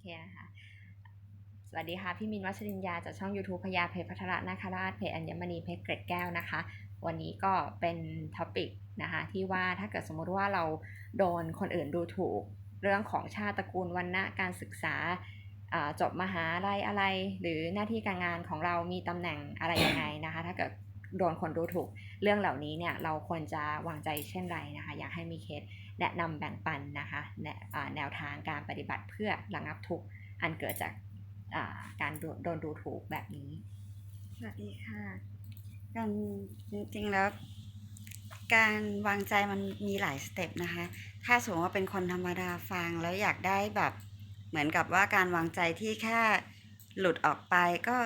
เคนะคะสวัสดีค่ะ พี่มินวัชรินยาจากช่อง YouTube พญาเพชรพัทรนาคราชเพจอัญมณีเพชรเกร็ดแก้วนะคะ วันนี้ก็เป็นท็อปิกนะคะที่ว่าถ้าเกิดสมมติว่าเราโดนคนอื่นดูถูก เรื่องของชาติตระกูลวันณะการศึกษาอ่าจบมหาลัยอะไร หรือหน้าที่การงานของเรามีตำแหน่งอะไรยังไงนะคะ ถ้าเกิดโดนคนดูถูก เรื่องเหล่านี้เนี่ยเราควรจะวางใจเช่นไรนะคะ อยากให้มีเคสแนะนำแบ่งปันนะคะแนวทางการปฏิบัติเพื่อระงับทุกข์อันเกิดจากการโดนโดนดูถูกแบบนี้สวัสดีค่ะการจริงๆแล้วการวางใจมันมีหลายสเต็ปนะคะ ถ้าสมมติว่าเป็นคนธรรมดาฟังแล้วอยากได้แบบเหมือนกับว่าการวางใจที่แค่หลุดออกไปก็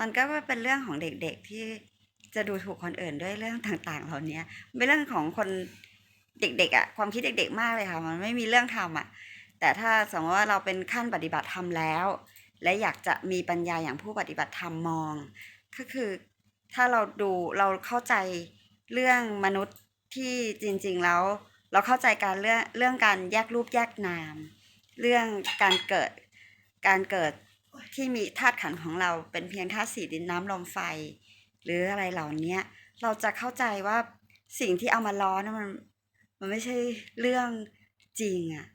มันก็เป็นเรื่องของเด็กๆที่ จะดูถูกคนอื่นด้วยเรื่องต่างๆ เหล่านี้เป็นเรื่องของคนเด็กๆอะความคิดเด็ก ๆ มากเลยค่ะ มันไม่มีเรื่องทำอะแต่ถ้าสมมติว่าเราเป็นขั้นปฏิบัติธรรมแล้ว และอยากจะมีปัญญาอย่างผู้ปฏิบัติธรรมมอง ก็คือถ้าเราดูเราเข้าใจเรื่องมนุษย์ที่จริง ๆ แล้ว เราเข้าใจการเรื่องเรื่องการแยกรูปแยกนาม เรื่องการเกิดการเกิดที่มีธาตุขันธ์ของเราเป็นเพียงธาตุสี่ดินน้ำลมไฟ หรืออะไรเหล่านี้เราจะเข้าใจว่าสิ่งที่เอามาล้อนะมันมันไม่ใช่เรื่องจริงอะ่ะ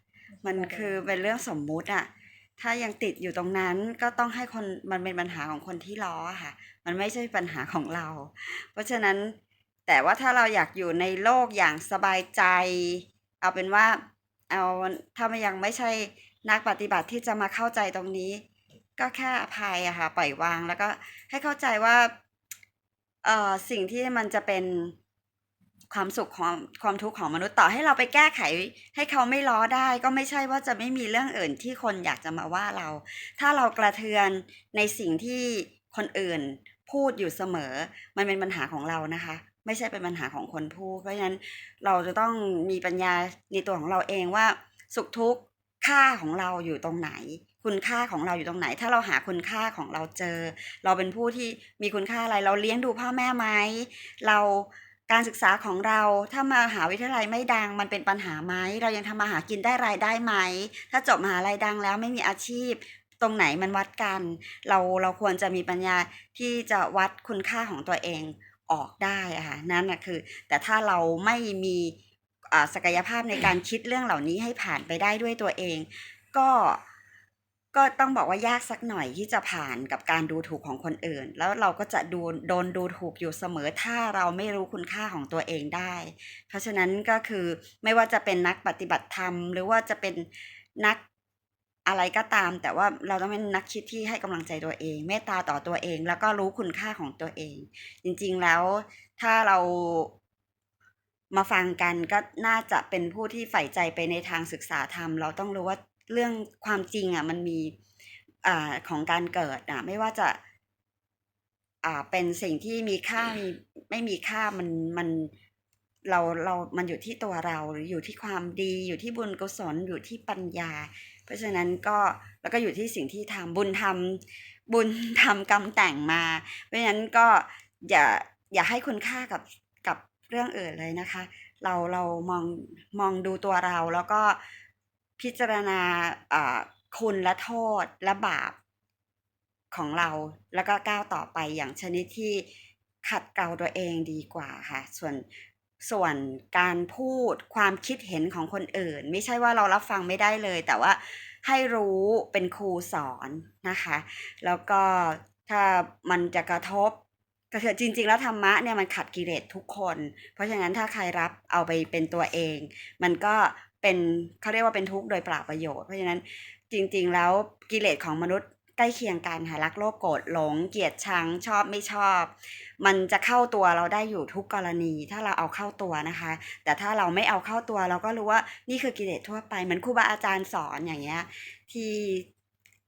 มันคือเป็นเรื่องสมมุติอะ่ะ ถ้ายังติดอยู่ตรงนั้นก็ต้องให้คนมันเป็นปัญหาของคนที่ล้ออะค่ะ มันไม่ใช่ปัญหาของเรา เพราะฉะนั้นแต่ว่าถ้าเราอยากอยู่ในโลกอย่างสบายใจ เอาเป็นว่าเอาถ้ามันยังไม่ใช่นักปฏิบัติที่จะมาเข้าใจตรงนี้ ก็แค่อภัยอะค่ะปล่อยวางแล้วก็ให้เข้าใจว่า เอ่อสิ่งที่มันจะเป็นความสุขของความทุกข์ของมนุษย์ต่อให้เราไปแก้ไข ให้เขาไม่ล้อได้ ก็ไม่ใช่ว่าจะไม่มีเรื่องอื่นที่คนอยากจะมาว่าเรา ถ้าเรากระเทือนในสิ่งที่คนอื่นพูดอยู่เสมอ มันเป็นปัญหาของเรานะคะ ไม่ใช่เป็นปัญหาของคนพูดเพราะฉะนั้นเราจะต้องมีปัญญาในตัวของเราเองว่า สุขทุกข์ค่าของเราอยู่ตรงไหน คุณค่าของเราอยู่ตรงไหน ถ้าเราหาคุณค่าของเราเจอ เราเป็นผู้ที่มีคุณค่าอะไร เราเลี้ยงดูพ่อแม่ไหมเราการศึกษาของเราถ้ามาหาวิทยาลัยไม่ดังมันเป็นปัญหาไหมเรายังทำมาหากินได้รายได้ไหม ถ้าจบมหาลัยดังแล้วไม่มีอาชีพ ตรงไหนมันวัดกัน เราเราควรจะมีปัญญาที่จะวัดคุณค่าของตัวเองออกได้อะค่ะนั่นนะคือ แต่ถ้าเราไม่มีศักยภาพในการคิดเรื่องเหล่านี้ให้ผ่านไปได้ด้วยตัวเอง ก็ ก็ต้องบอกว่ายากสักหน่อยที่จะผ่านกับการดูถูกของคนอื่น แล้วเราก็จะโดนโดนดูถูกอยู่เสมอถ้าเราไม่รู้คุณค่าของตัวเองได้ เพราะฉะนั้นก็คือไม่ว่าจะเป็นนักปฏิบัติธรรม หรือว่าจะเป็นนักอะไรก็ตาม แต่ว่าเราต้องเป็นนักคิดที่ให้กำลังใจตัวเอง เมตตาต่อตัวเอง แล้วก็รู้คุณค่าของตัวเอง จริงๆแล้วถ้าเรามาฟังกันก็น่าจะเป็นผู้ที่ใฝ่ใจไปในทางศึกษาธรรม เราต้องรู้ว่า เรื่องความจริงอะมันมีอ่าของการเกิดอะไม่ว่าจะ อ่าเป็นสิ่งที่มีค่ามีไม่มีค่ามันมันเราเรามันอยู่ที่ตัวเราหรืออยู่ที่ความดีอยู่ที่บุญกุศลอยู่ที่ปัญญา เพราะฉะนั้นก็แล้วก็อยู่ที่สิ่งที่ทำบุญทำบุญทำกรรมแต่งมา เพราะฉะนั้นก็อย่าอย่าให้คุณค่ากับกับเรื่องอื่นเลยนะคะ เราเรามองมองดูตัวเราแล้วก็ พิจารณาคุณและโทษและบาปของเรา แล้วก็ก้าวต่อไปอย่างชนิดที่ขัดเกลาตัวเองดีกว่าค่ะ ส่วนส่วนการพูดความคิดเห็นของคนอื่น ไม่ใช่ว่าเรารับฟังไม่ได้เลย แต่ว่าให้รู้เป็นครูสอนนะคะ แล้วก็ถ้ามันจะกระทบก็คือจริง ๆ แล้วธรรมะเนี่ยมันขัดกิเลสทุกคน เพราะฉะนั้นถ้าใครรับเอาไปเป็นตัวเอง มันก็ เป็นเขาเรียกว่าเป็นทุกข์โดยปล่าประโยชน์ เพราะฉะนั้นจริงๆ แล้วกิเลสของมนุษย์ใกล้เคียงกันค่ะรักโลภโกรธหลง เกลียดชังชอบไม่ชอบ มันจะเข้าตัวเราได้อยู่ทุกกรณี ถ้าเราเอาเข้าตัวนะคะ แต่ถ้าเราไม่เอาเข้าตัวเราก็รู้ว่านี่คือกิเลสทั่วไปเหมือนครูบาอาจารย์สอนอย่างเงี้ยที่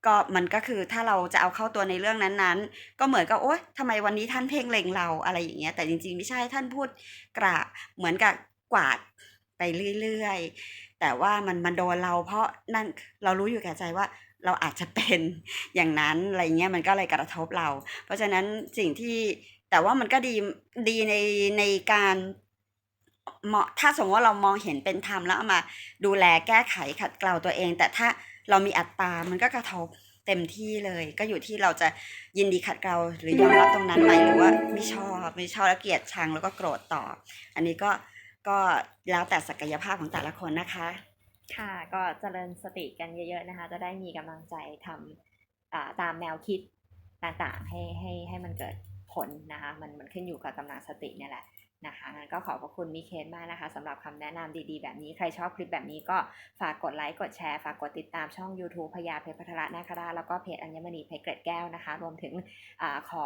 ก็มันก็คือถ้าเราจะเอาเข้าตัวในเรื่องนั้นๆ ก็เหมือนกับโอ๊ยทำไมวันนี้ท่านเพ่งเล็งเราอะไรอย่างเงี้ยแต่จริงๆ ไม่ใช่ท่านพูดกระเหมือนกับกวาด ไปเรื่อยๆ แต่ว่ามันมันโดนเราเพราะนั่นเรารู้อยู่แก่ใจว่าเราอาจจะเป็นอย่างนั้นอะไรเงี้ยมันก็เลยกระทบเรา เพราะฉะนั้นสิ่งที่แต่ว่ามันก็ดีดีในในการเหมาะถ้าสมมติว่าเรามองเห็นเป็นธรรมแล้วเอามาดูแลแก้ไขขัดเกลาตัวเอง แต่ถ้าเรามีอัตตา มันก็กระทบเต็มที่เลย ก็อยู่ที่เราจะยินดีขัดเกลาหรือยอมรับตรงนั้นไหมหรือว่าไม่ชอบไม่ชอบแล้วเกลียดชังแล้วก็โกรธต่อ อันนี้ก็ ก็แล้วแต่ศักยภาพของแต่ละคนนะคะ ค่ะก็เจริญสติกันเยอะ ๆนะคะ จะได้มีกำลังใจทำตามแนวคิดต่างๆ ให้ให้ให้มันเกิดผลนะคะ มันมันขึ้นอยู่กับกำลังสติเนี่ยแหละนะคะงั้นก็ขอบพระคุณมิเคสมากนะคะสำหรับคำแนะนำดีๆ แบบนี้ ใครชอบคลิปแบบนี้ก็ฝากกดไลค์ กดแชร์ ฝากกดติดตามช่อง YouTube พญาเพชรพัทระนาคราชแล้วก็เพจอัญมณีเพชรเกร็ดแก้วนะคะ รวมถึงอาขอ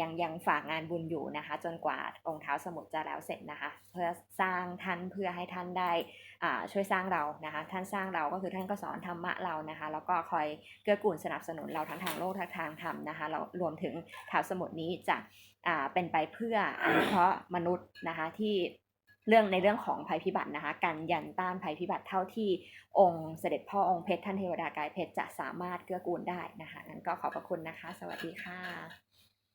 ยังยังฝากงานบุญอยู่นะคะ จนกว่าองค์เท้าสมุทรจะแล้วเสร็จนะคะ เพื่อสร้างท่านเพื่อให้ท่านได้ช่วยสร้างเรานะคะ ท่านสร้างเราก็คือท่านก็สอนธรรมะเรานะคะ แล้วก็คอยเกื้อกูลสนับสนุนเราทั้งทางโลกทั้งทางธรรมนะคะเรารวมถึงข่าสมุดนี้จะเป็นไปเพื่ออนุเคราะห์มนุษย์นะคะที่เรื่องในเรื่องของภัยพิบัตินะคะ การยันต้านภัยพิบัติเท่าที่องค์เสด็จพ่อองค์เพชรท่านเทวดากายเพชรจะสามารถเกื้อกูลได้นะคะงั้นก็ขอบพระคุณนะคะ สวัสดีค่ะ